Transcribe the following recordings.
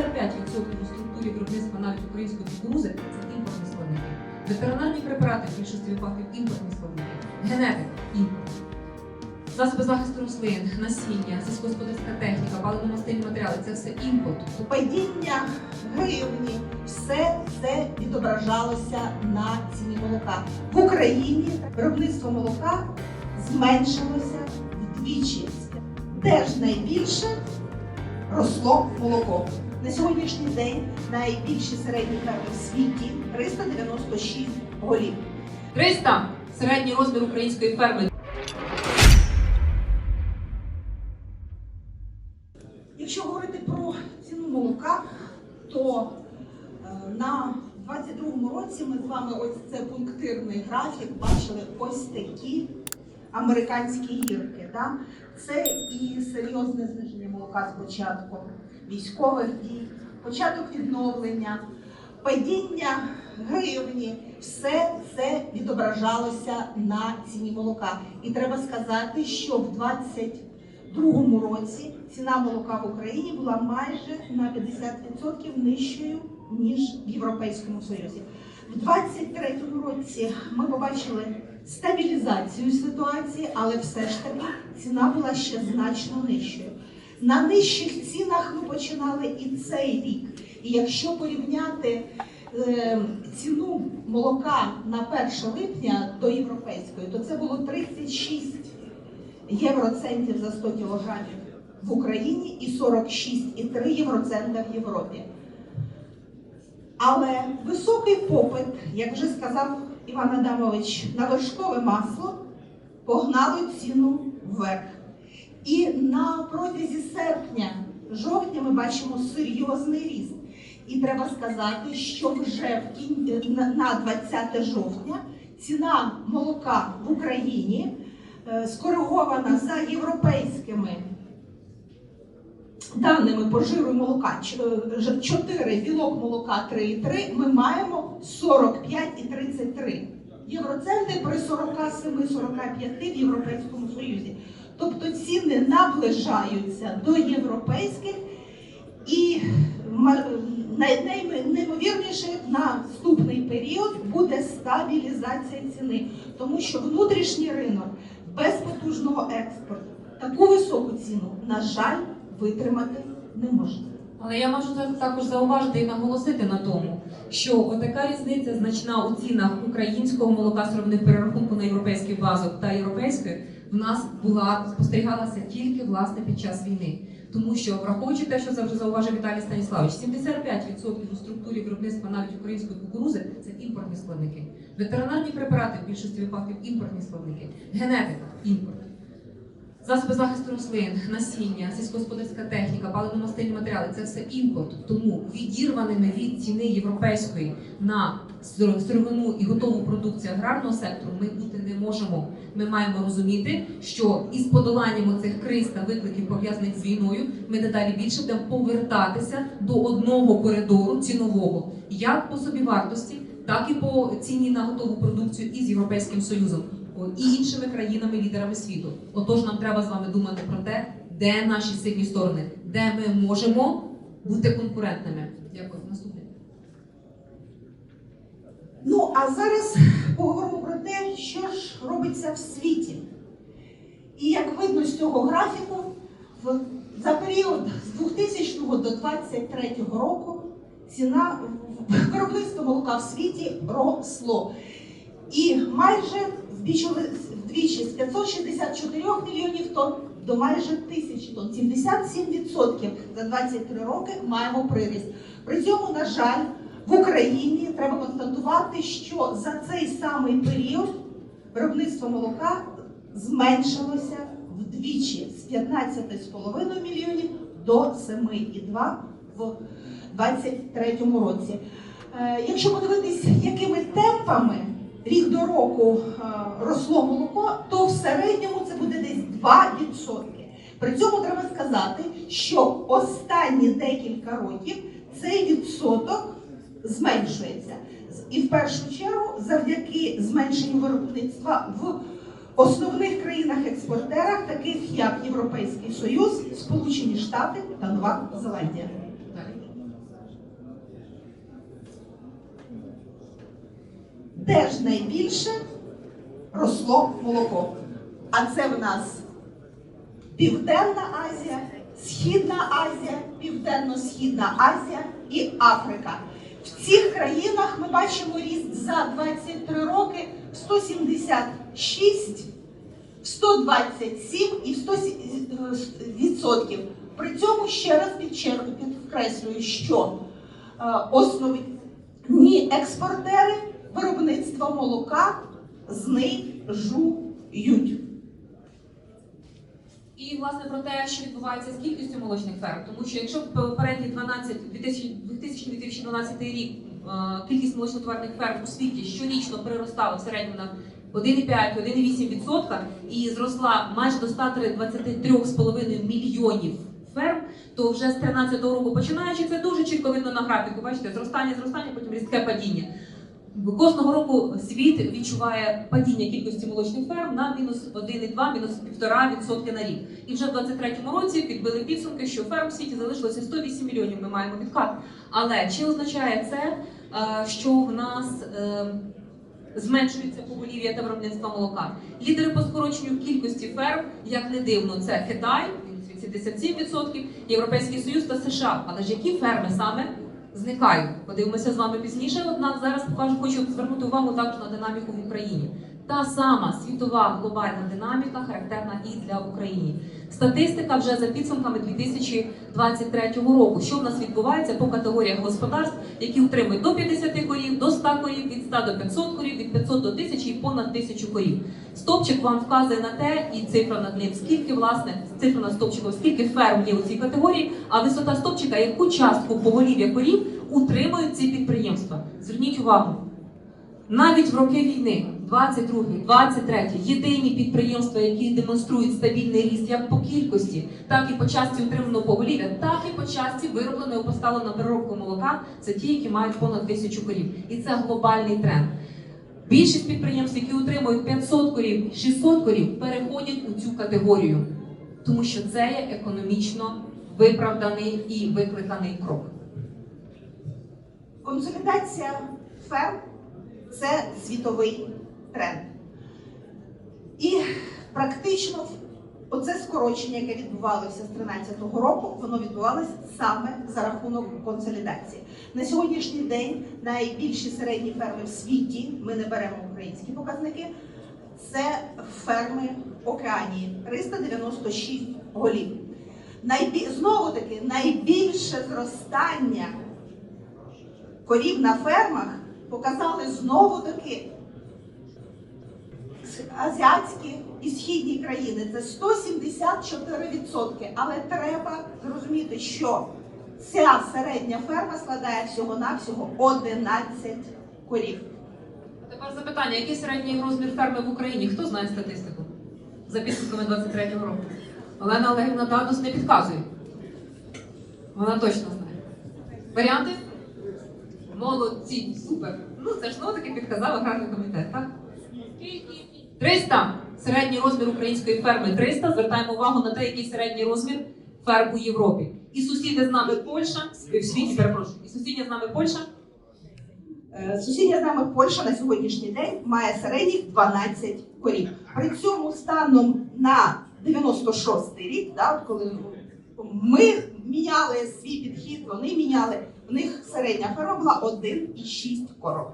у структурі виробництва навіть української кукурузи це імпортні складники. Ветеринарні препарати в більшості випадків імпортні складники. Генетика імпорт. Засоби захисту рослин, насіння, сільськогосподарська техніка, паливно-мастильні матеріали це все імпорт. падіння гривні, все це відображалося на ціні молока. В Україні виробництво молока зменшилося вдвічі. Де ж найбільше росло молоко? На сьогоднішній день найбільші середні ферми в світі 396 голів. 300 середній розмір української ферми. Якщо говорити про ціну молока, то е, на 22-му році ми з вами ось це пунктирний графік бачили ось такі американські гірки. Да? Це і серйозне зниження молока з початку військових дій, початок відновлення, падіння гривні, все це відображалося на ціні молока. І треба сказати, що в 22-му році ціна молока в Україні була майже на 50% нижчою ніж в Європейському Союзі. В 23-му році ми побачили стабілізацію ситуації, але все ж таки ціна була ще значно нижчою. На нижчих цінах ми починали і цей рік. І якщо порівняти е, ціну молока на 1 липня до європейської, то це було 36 євроцентів за 100 кілограмів в Україні і 46,3 євроцента в Європі. Але високий попит, як вже сказав Іван Адамович, на вершкове масло погнало ціну вверх. І на протязі серпня, жовтня ми бачимо серйозний ріст. І треба сказати, що вже в кін... на на 20 жовтня ціна молока в Україні е, скоригована за європейськими даними по жиру молока 4, білок молока 3,3, ми маємо 45,33 євроценти при 47-45 в Європейському Союзі. Тобто ціни наближаються до європейських і неймовірніше на наступний період буде стабілізація ціни, тому що внутрішній ринок без потужного експорту таку високу ціну, на жаль, витримати не може. Але я можу так- також зауважити і наголосити на тому, що отака різниця значна у цінах українського молока сировних перерахунку на європейський базок та європейської в нас була спостерігалася тільки власне під час війни. Тому що, враховуючи те, що вже зауважив Віталій Станіславович, 75% у структурі виробництва навіть української кукурузи це імпортні складники. Ветеринарні препарати в більшості випадків імпортні складники, генетика імпорт. Засоби захисту рослин, насіння, сільськогосподарська техніка, паливно-мастильні матеріали це все імпорт. Тому відірваними від ціни європейської на сир- сировину і готову продукцію аграрного сектору ми бути не можемо. Ми маємо розуміти, що із подоланням цих криз та викликів пов'язаних з війною, ми дедалі більше будемо повертатися до одного коридору цінового, як по собівартості, так і по ціні на готову продукцію із Європейським Союзом і іншими країнами-лідерами світу. Отож, нам треба з вами думати про те, де наші сильні сторони, де ми можемо бути конкурентними. Дякую. Наступне. Ну а зараз поговоримо про те, що ж робиться в світі. І як видно з цього графіку, в- за період з 2000 до 2023 року ціна в- виробництво молока в світі росло. І майже збільшили вдвічі з 564 мільйонів тонн до майже тисячі тонн. 77% за 23 роки маємо приріст. При цьому, на жаль, в Україні треба констатувати, що за цей самий період виробництво молока зменшилося вдвічі з 15,5 мільйонів до 7,2 в 2023 році. Е, Якщо подивитись, якими темпами рік до року е, росло молоко, то в середньому це буде десь 2%. При цьому треба сказати, що останні декілька років цей відсоток зменшується. І в першу чергу завдяки зменшенню виробництва в основних країнах-експортерах, таких як Європейський Союз, Сполучені Штати та Нова Зеландія. Де ж найбільше росло молоко. А це в нас Південна Азія, Східна Азія, Південно-Східна Азія і Африка. В цих країнах ми бачимо ріст за 23 роки в 176, в 127 і в 100 відсотків. При цьому ще раз підкреслюю, що е, основні експортери виробництва молока знижують. І власне про те, що відбувається з кількістю молочних ферм, тому що якщо в попередні 12 2000-2012 рік е, кількість молочнотоварних ферм у світі щорічно приростала в середньому на 1,5-1,8% і зросла майже до 123,5 мільйонів ферм, то вже з 13 року починаючи, це дуже чітко видно на графіку. Бачите, зростання, зростання, потім різке падіння. Кожного року світ відчуває падіння кількості молочних ферм на мінус 1,2, мінус 1,5% на рік. І вже в 23-му році підбили підсумки, що ферм в світі залишилося 108 мільйонів. Ми маємо відкат. Але чи означає це, е, що в нас е, зменшується поголів'я та виробництво молока? Лідери по скороченню кількості ферм, як не дивно, це Китай, він 77%, Європейський Союз та США. Але ж які ферми саме? Зникають. Подивимося з вами пізніше. Однак зараз покажу, хочу звернути увагу також на динаміку в Україні. Та сама світова глобальна динаміка характерна і для України. Статистика вже за підсумками 2023 року. Що в нас відбувається по категоріях господарств, які утримують до 50 корів, до 100 корів, від 100 до 500 корів, від 500 до 1000 і понад 1000 корів. Стопчик вам вказує на те, і цифра над ним, скільки власне цифра над стопчиком, скільки ферм є у цій категорії, а висота стопчика, яку частку поголів'я корів утримують ці підприємства. Зверніть увагу. Навіть в роки війни, 22, 23, єдині підприємства, які демонструють стабільний ріст як по кількості, так і по часті утриманого поголів'я, так і по часті виробленого і поставленого на переробку молока, це ті, які мають понад тисячу корів. І це глобальний тренд. Більшість підприємств, які утримують 500 корів, 600 корів, переходять у цю категорію, тому що це є економічно виправданий і викликаний крок. Консолідація ферм це світовий тренд. І практично оце скорочення, яке відбувалося з 2013 року, воно відбувалося саме за рахунок консолідації. На сьогоднішній день найбільші середні ферми в світі, ми не беремо українські показники, це ферми Океанії 396 голів. Найбі... Знову таки, найбільше зростання корів на фермах показали знову таки азіатські і східні країни. Це 174%. Але треба зрозуміти, що ця середня ферма складає всього-навсього 11 корів. Тепер запитання, який середній розмір ферми в Україні? Хто знає статистику? За підсумками 23-го року. Олена Олегівна Дадус не підказує. Вона точно знає. Варіанти? Молодці, супер. Ну, це ж знову таки підказав аграрний комітет, так? 300. Середній розмір української ферми 300. Звертаємо увагу на те, який середній розмір ферм у Європі. І сусіди з нами Польща, в світі, перепрошую, і сусідня з нами Польща Е, Сусідня з нами Польща на сьогоднішній день має середніх 12 корів. При цьому станом на 96 рік, да, коли ми міняли свій підхід, вони міняли, в них середня ферма була 1,6 коров.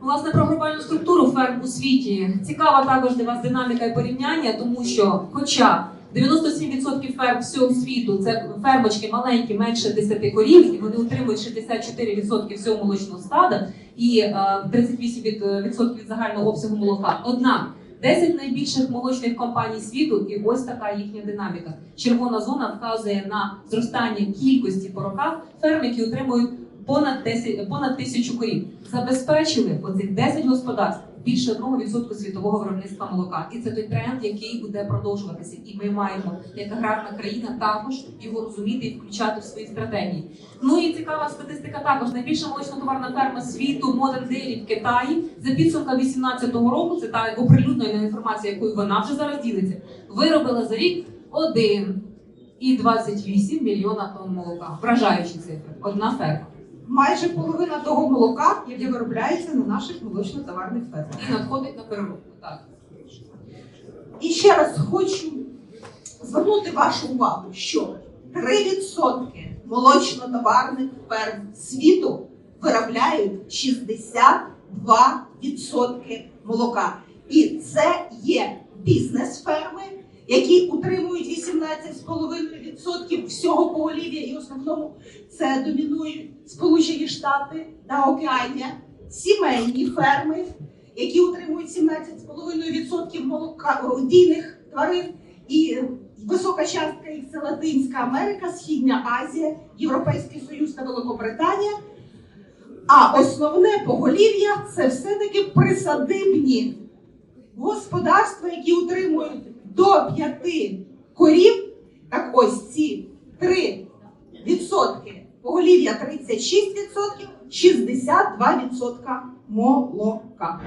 Власне, про глобальну структуру ферм у світі цікава також для вас динаміка і порівняння, тому що, хоча 97% ферм всього світу це фермочки маленькі, менше 10 корів, і вони утримують 64% всього молочного стада і е, 38% від, е, від загального обсягу молока. Однак 10 найбільших молочних компаній світу, і ось така їхня динаміка. Червона зона вказує на зростання кількості по роках ферм, які утримують понад 10, понад тисячу корів. Забезпечили оцих 10 господарств більше 1% світового виробництва молока. І це той тренд, який буде продовжуватися. І ми маємо, як аграрна країна, також його розуміти і включати в свої стратегії. Ну і цікава статистика також. Найбільша молочно-товарна ферма світу Modern Dairy в Китаї за підсумками 2018 року. Це та оприлюднена інформація, якою вона вже зараз ділиться. Виробила за рік 1,28 мільйона тонн молока. Вражаючі цифри. Одна ферма. Майже половина того молока, яке виробляється на наших молочно-товарних фермах. І надходить на переробку. Так. І ще раз хочу звернути вашу увагу, що 3% молочно-товарних ферм світу виробляють 62% молока. І це є бізнес-ферми, які утримують 18,5% всього поголів'я, і основному це домінують Сполучені Штати та Океанія, сімейні ферми, які утримують 17,5% молокодійних тварин, і висока частка їх це Латинська Америка, Східня Азія, Європейський Союз та Великобританія. А основне поголів'я це все-таки присадибні господарства, які утримують до п'яти корів. Так ось ці 3 відсотки поголів'я 36 відсотків, 62 відсотка молока.